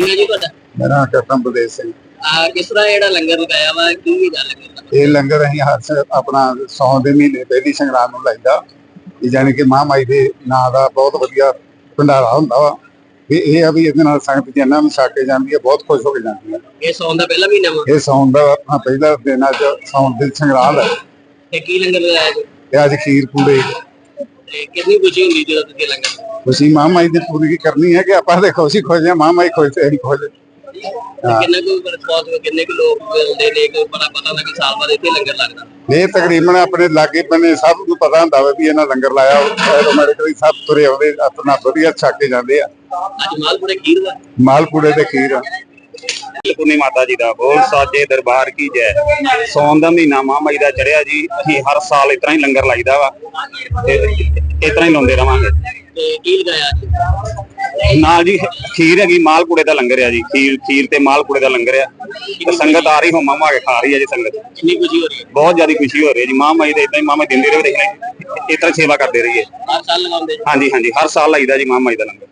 ਹੈ ਜੀ ਤੁਹਾਡਾ? ਮੇਰਾ ਨਾਮ ਕੈਪਟਨ ਬਲਦੇਵ ਸਿੰਘ। ਆ ਕਿਸ ਤਰ੍ਹਾਂ ਜਿਹੜਾ ਲੰਗਰ ਲਗਾਇਆ ਵਾ ਕੀ ਗੱਲ ਦਾ ਇਹ ਲੰਗਰ ਅਸੀਂ ਹਰ ਸ- ਆਪਣਾ ਸੌਣ ਦੇ ਮਹੀਨੇ ਪਹਿਲੀ ਸੰਗਰਾਂਦ ਨੂੰ ਲਾਈਦਾ। ਇਹ ਜਾਣੀ ਕਿ ਮਹਾਮਾਈ ਦੇ ਨਾਂ ਦਾ ਬਹੁਤ ਵਧੀਆ ਭੰਡਾਰਾ ਹੁੰਦਾ ਵਾ। ਤੇ ਇਹ ਆ ਵੀ ਇਹਦੇ ਨਾਲ ਸੰਗਤ ਜਿੰਨਾ ਵੀ ਛਕ ਕੇ ਜਾਂਦੀ ਹੈ ਬਹੁਤ ਖੁਸ਼ ਹੋ ਕੇ ਜਾਂਦੀ ਹੈ। ਇਹ ਸੌਣ ਦਾ ਪਹਿਲਾ ਮਹੀਨਾ ਵਾ? ਇਹ ਸੌਣ ਦਾ ਆਪਣਾ ਪਹਿਲਾ ਦਿਨ ਅੱਜ ਸੌਣ ਦੀ ਸੰਗਰਾਂਦ ਹੈ। ਤੇ ਕੀ ਲੰਗਰ ਲਗਾਇਆ ਜੀ? ਤੇ ਅੱਜ ਖੀਰ ਪੂੜੇ ਤੇ ਕਿੰਨੀ ਖੁਸ਼ੀ ਹੁੰਦੀ ਜਦੋਂ ਤੁਸੀਂ ਲੰਗਰ ਖੁਸ਼ੀ ਮਹਾਮਾਈ ਦੀ ਪੂਰੀ ਕਰਨੀ ਹੈ ਕਿ ਆਪਾਂ ਦੇ ਖੁਸ਼ੀ ਖੁਸ਼ ਹਾਂ ਮਹਾਮਾਈ ਖੁਸ਼ ਤੇ ਅਸੀਂ ਖੁਸ਼ ਤੇ ਕਿੰਨਾ ਕੁ ਰਿਸਪੌਂਸ ਕਿੰਨੇ ਕੁ ਲੋਕ ਮਿਲਦੇ ਨੇ? ਕਿ ਬੜਾ ਪਤਾ ਲੱਗ ਸਾਲ ਬਾਅਦ ਇੱਥੇ ਲੰਗਰ ਲੱਗਦਾ। ਇਹ ਤਕਰੀਬਨ ਆਪਣੇ ਲਾਗੇ ਬੰਨੇ ਸਭ ਨੂੰ ਪਤਾ ਹੁੰਦਾ ਵਾ ਵੀ ਇਹਨਾਂ ਲੰਗਰ ਲਾਇਆ ਆਟੋਮੈਟਿਕਲੀ ਸਭ ਤੁਰੇ ਆਉਂਦੇ ਆਪਣਾ ਵਧੀਆ ਛਕ ਕੇ ਜਾਂਦੇ ਆ। ਅੱਜ ਮਾਲਪੁਰੇ ਖੀਰ ਦਾ? ਮਾਲਪੂੜੇ ਤੇ ਖੀਰ ਪੁੰਨੀ ਮਾਤਾ ਜੀ ਦਾ ਬੋਲ ਸਾਜੇ ਦਰਬਾਰ ਕੀ ਜੈ। ਸੌਣ ਦਾ ਮਹੀਨਾ ਮਹਾਮਾਈ ਦਾ ਚੜਿਆ ਜੀ ਅਸੀਂ ਹਰ ਸਾਲ ਇਤਨਾ ਹੀ ਲੰਗਰ ਲਾਈਦਾ ਵਾ ਤੇ ਇਤਨਾ ਹੀ ਲਾਉਂਦੇ ਰਵਾਂਗੇ। ਤੇ ਕੀ ਲਗਾਇਆ ਅੱਜ ਨਾਲ ਜੀ ਖੀਰ ਹੈਗੀ ਮਾਲਪੂੜੇ ਦਾ ਲੰਗਰ ਆ ਜੀ ਖੀਰ ਖੀਰ ਤੇ ਮਾਲਪੂੜੇ ਦਾ ਲੰਗਰ ਆ। ਸੰਗਤ ਆ ਰਹੀ ਹੋਮਾ ਮਾ ਕੇ ਖਾ ਰਹੀ ਹੈ ਜੀ ਸੰਗਤ। ਕਿੰਨੀ ਖੁਸ਼ੀ ਹੋ ਰਹੀ ਹੈ? ਬਹੁਤ ਜ਼ਿਆਦਾ ਖੁਸ਼ੀ ਹੋ ਰਹੀ ਹੈ ਜੀ ਮਹਾਮਾਈ ਦੇ ਇਦਾਂ ਹੀ ਮਹਾਮਾਈ ਦਿੰਦੇ ਰਹੇ ਇਸ ਤਰ੍ਹਾਂ ਸੇਵਾ ਕਰਦੇ ਰਹੀਏ। ਹਰ ਸਾਲ ਲਗਾਉਂਦੇ? ਜੀ। ਹਾਂਜੀ ਹਾਂਜੀ ਹਰ ਸਾਲ ਲਾਈਦਾ ਜੀ ਮਹਾਮਾਈ ਦਾ ਲੰਗਰ।